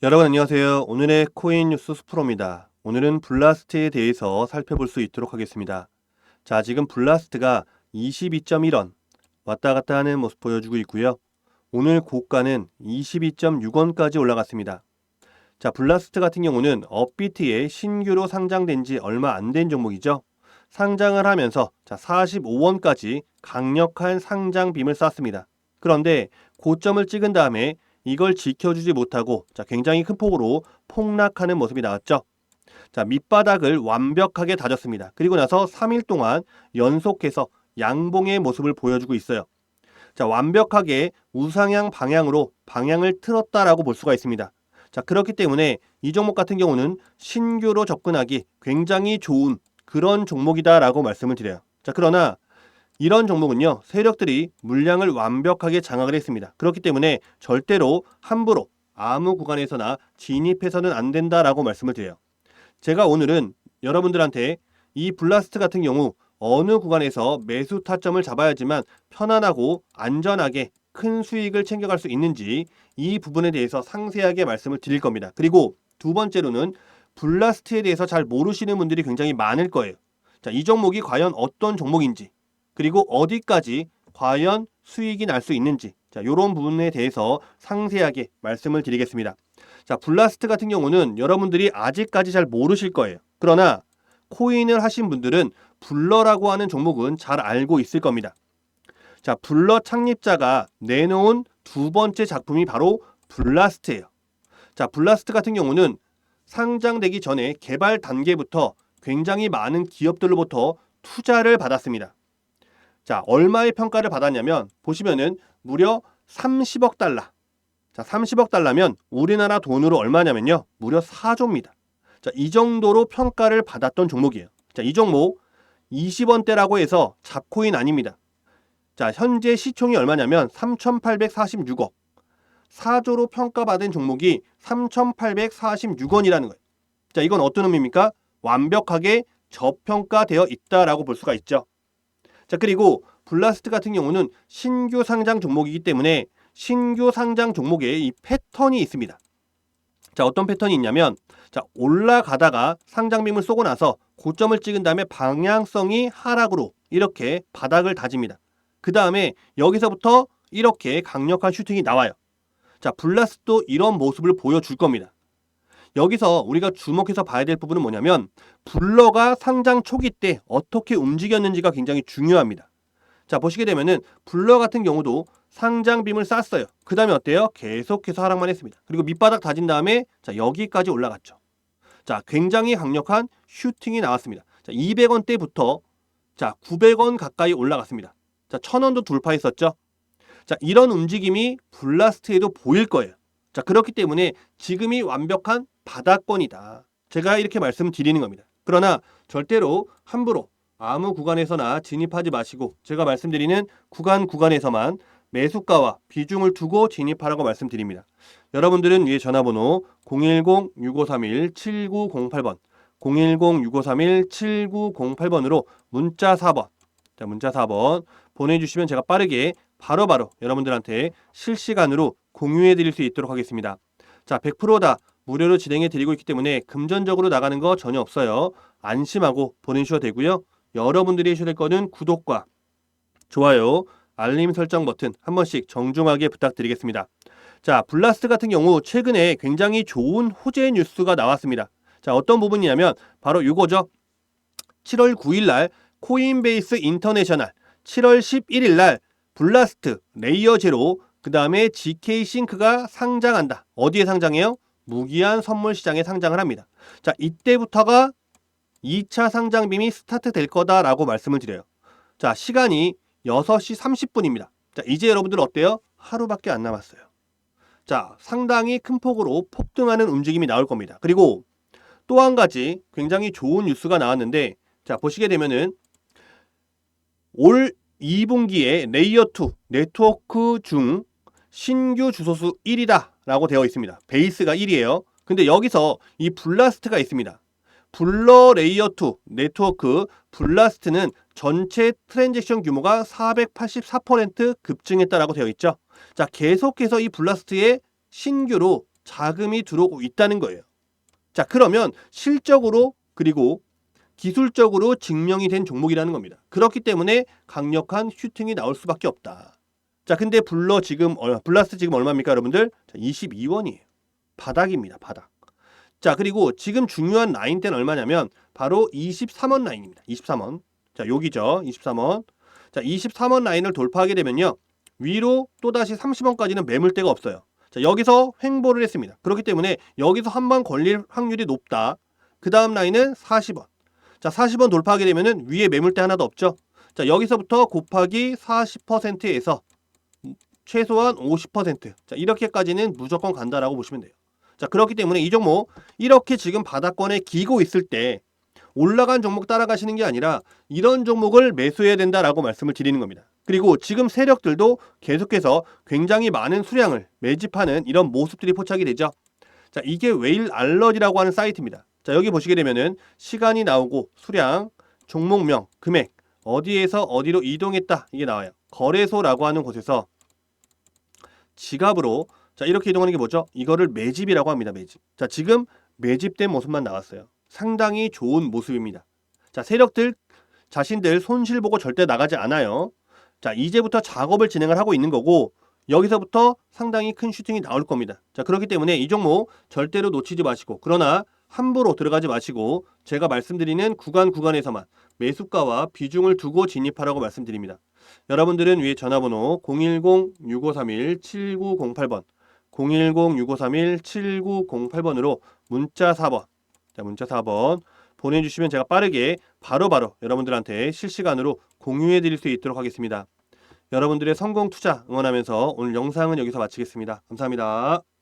여러분 안녕하세요. 오늘의 코인 뉴스 스프로입니다. 오늘은 블라스트에 대해서 살펴볼 수 있도록 하겠습니다. 자, 지금 블라스트가 22.1원 왔다 갔다 하는 모습 보여주고 있고요. 오늘 고가는 22.6원까지 올라갔습니다. 자, 블라스트 같은 경우는 업비트에 신규로 상장된 지 얼마 안 된 종목이죠. 상장을 하면서 자, 45원까지 강력한 상장 빔을 쐈습니다. 그런데 고점을 찍은 다음에 이걸 지켜주지 못하고 자, 굉장히 큰 폭으로 폭락하는 모습이 나왔죠. 자, 밑바닥을 완벽하게 다졌습니다. 그리고 나서 3일 동안 연속해서 양봉의 모습을 보여주고 있어요. 자, 완벽하게 우상향 방향으로 방향을 틀었다라고 볼 수가 있습니다. 자, 그렇기 때문에 이 종목 같은 경우는 신규로 접근하기 굉장히 좋은 그런 종목이다라고 말씀을 드려요. 자, 그러나 이런 종목은요, 세력들이 물량을 완벽하게 장악을 했습니다. 그렇기 때문에 절대로 함부로 아무 구간에서나 진입해서는 안 된다라고 말씀을 드려요. 제가 오늘은 여러분들한테 이 블라스트 같은 경우 어느 구간에서 매수 타점을 잡아야지만 편안하고 안전하게 큰 수익을 챙겨갈 수 있는지 이 부분에 대해서 상세하게 말씀을 드릴 겁니다. 그리고 두 번째로는 블라스트에 대해서 잘 모르시는 분들이 굉장히 많을 거예요. 자, 이 종목이 과연 어떤 종목인지 그리고 어디까지 과연 수익이 날 수 있는지 자, 이런 부분에 대해서 상세하게 말씀을 드리겠습니다. 자, 블라스트 같은 경우는 여러분들이 아직까지 잘 모르실 거예요. 그러나 코인을 하신 분들은 블러라고 하는 종목은 잘 알고 있을 겁니다. 자, 블러 창립자가 내놓은 두 번째 작품이 바로 블라스트예요. 자, 블라스트 같은 경우는 상장되기 전에 개발 단계부터 굉장히 많은 기업들로부터 투자를 받았습니다. 자, 얼마의 평가를 받았냐면 보시면은 무려 30억 달러. 자, 30억 달러면 우리나라 돈으로 얼마냐면요. 무려 4조입니다. 자, 이 정도로 평가를 받았던 종목이에요. 자, 이 종목 20원대라고 해서 잡코인 아닙니다. 자, 현재 시총이 얼마냐면 3,846억. 4조로 평가받은 종목이 3,846원이라는 거예요. 자, 이건 어떤 의미입니까? 완벽하게 저평가되어 있다라고 볼 수가 있죠. 자, 그리고 블라스트 같은 경우는 신규 상장 종목이기 때문에 신규 상장 종목에 이 패턴이 있습니다. 자, 어떤 패턴이 있냐면 자, 올라가다가 상장빔을 쏘고 나서 고점을 찍은 다음에 방향성이 하락으로 이렇게 바닥을 다집니다. 그 다음에 여기서부터 이렇게 강력한 슈팅이 나와요. 자, 블라스도 이런 모습을 보여줄 겁니다. 여기서 우리가 주목해서 봐야 될 부분은 뭐냐면 블러가 상장 초기 때 어떻게 움직였는지가 굉장히 중요합니다. 자 보시게 되면은 블러 같은 경우도 상장빔을 쌌어요. 그 다음에 어때요? 계속해서 하락만 했습니다. 그리고 밑바닥 다진 다음에 자 여기까지 올라갔죠. 자 굉장히 강력한 슈팅이 나왔습니다. 자 200원대부터 자 900원 가까이 올라갔습니다. 자 1000원도 돌파했었죠. 자 이런 움직임이 블라스트에도 보일 거예요. 자 그렇기 때문에 지금이 완벽한 바닥권이다. 제가 이렇게 말씀드리는 겁니다. 그러나 절대로 함부로 아무 구간에서나 진입하지 마시고 제가 말씀드리는 구간 구간에서만 매수가와 비중을 두고 진입하라고 말씀드립니다. 여러분들은 위에 전화번호 010-6531-7908번 010-6531-7908번으로 문자 4번 자, 문자 4번 보내주시면 제가 빠르게 바로바로 바로 여러분들한테 실시간으로 공유해 드릴 수 있도록 하겠습니다. 자, 100%다 무료로 진행해 드리고 있기 때문에 금전적으로 나가는 거 전혀 없어요. 안심하고 보내주셔도 되고요. 여러분들이 될 거는 구독과 좋아요, 알림 설정 버튼 한 번씩 정중하게 부탁드리겠습니다. 자, 블라스트 같은 경우 최근에 굉장히 좋은 호재 뉴스가 나왔습니다. 자, 어떤 부분이냐면 바로 이거죠. 7월 9일 날 코인베이스 인터내셔널, 7월 11일 날 블라스트, 레이어 제로, 그 다음에 GK 싱크가 상장한다. 어디에 상장해요? 무기한 선물 시장에 상장을 합니다. 자, 이때부터가 2차 상장 빔이 스타트 될 거다라고 말씀을 드려요. 자, 시간이 6시 30분입니다. 자, 이제 여러분들 어때요? 하루밖에 안 남았어요. 자, 상당히 큰 폭으로 폭등하는 움직임이 나올 겁니다. 그리고 또 한 가지 굉장히 좋은 뉴스가 나왔는데 자, 보시게 되면은 올 2분기에 레이어2 네트워크 중 신규 주소수 1이다 라고 되어 있습니다. 베이스가 1이에요. 근데 여기서 이 블라스트가 있습니다. 블러 레이어 2 네트워크 블라스트는 전체 트랜잭션 규모가 484% 급증했다라고 되어 있죠. 자, 계속해서 이 블라스트의 신규로 자금이 들어오고 있다는 거예요. 자, 그러면 실적으로 그리고 기술적으로 증명이 된 종목이라는 겁니다. 그렇기 때문에 강력한 슈팅이 나올 수밖에 없다. 자, 근데 불러 지금 얼마, 블라스트 지금 얼마입니까, 여러분들? 자, 22원이에요. 바닥입니다, 바닥. 자, 그리고 지금 중요한 라인 때는 얼마냐면 바로 23원 라인입니다. 23원. 자, 여기죠. 23원. 자, 23원 라인을 돌파하게 되면요. 위로 또다시 30원까지는 매물대가 없어요. 자, 여기서 횡보를 했습니다. 그렇기 때문에 여기서 한 번 걸릴 확률이 높다. 그 다음 라인은 40원. 자, 40원 돌파하게 되면은 위에 매물대 하나도 없죠. 자, 여기서부터 곱하기 40%에서 최소한 50%. 자, 이렇게까지는 무조건 간다라고 보시면 돼요. 자, 그렇기 때문에 이 종목 이렇게 지금 바닥권에 기고 있을 때 올라간 종목 따라가시는 게 아니라 이런 종목을 매수해야 된다라고 말씀을 드리는 겁니다. 그리고 지금 세력들도 계속해서 굉장히 많은 수량을 매집하는 이런 모습들이 포착이 되죠. 자, 이게 웨일 알러지라고 하는 사이트입니다. 자, 여기 보시게 되면은 시간이 나오고 수량, 종목명, 금액, 어디에서 어디로 이동했다 이게 나와요. 거래소라고 하는 곳에서 지갑으로 자, 이렇게 이동하는 게 뭐죠? 이거를 매집이라고 합니다. 매집. 자, 지금 매집된 모습만 나왔어요. 상당히 좋은 모습입니다. 자, 세력들 자신들 손실 보고 절대 나가지 않아요. 자, 이제부터 작업을 진행을 하고 있는 거고 여기서부터 상당히 큰 슈팅이 나올 겁니다. 자, 그렇기 때문에 이 종목 절대로 놓치지 마시고 그러나 함부로 들어가지 마시고 제가 말씀드리는 구간 구간에서만 매수가와 비중을 두고 진입하라고 말씀드립니다. 여러분들은 위에 전화번호 010-6531-7908번 010-6531-7908번으로 문자 4번 자, 문자 4번 보내주시면 제가 빠르게 바로 바로 여러분들한테 실시간으로 공유해 드릴 수 있도록 하겠습니다. 여러분들의 성공 투자 응원하면서 오늘 영상은 여기서 마치겠습니다. 감사합니다.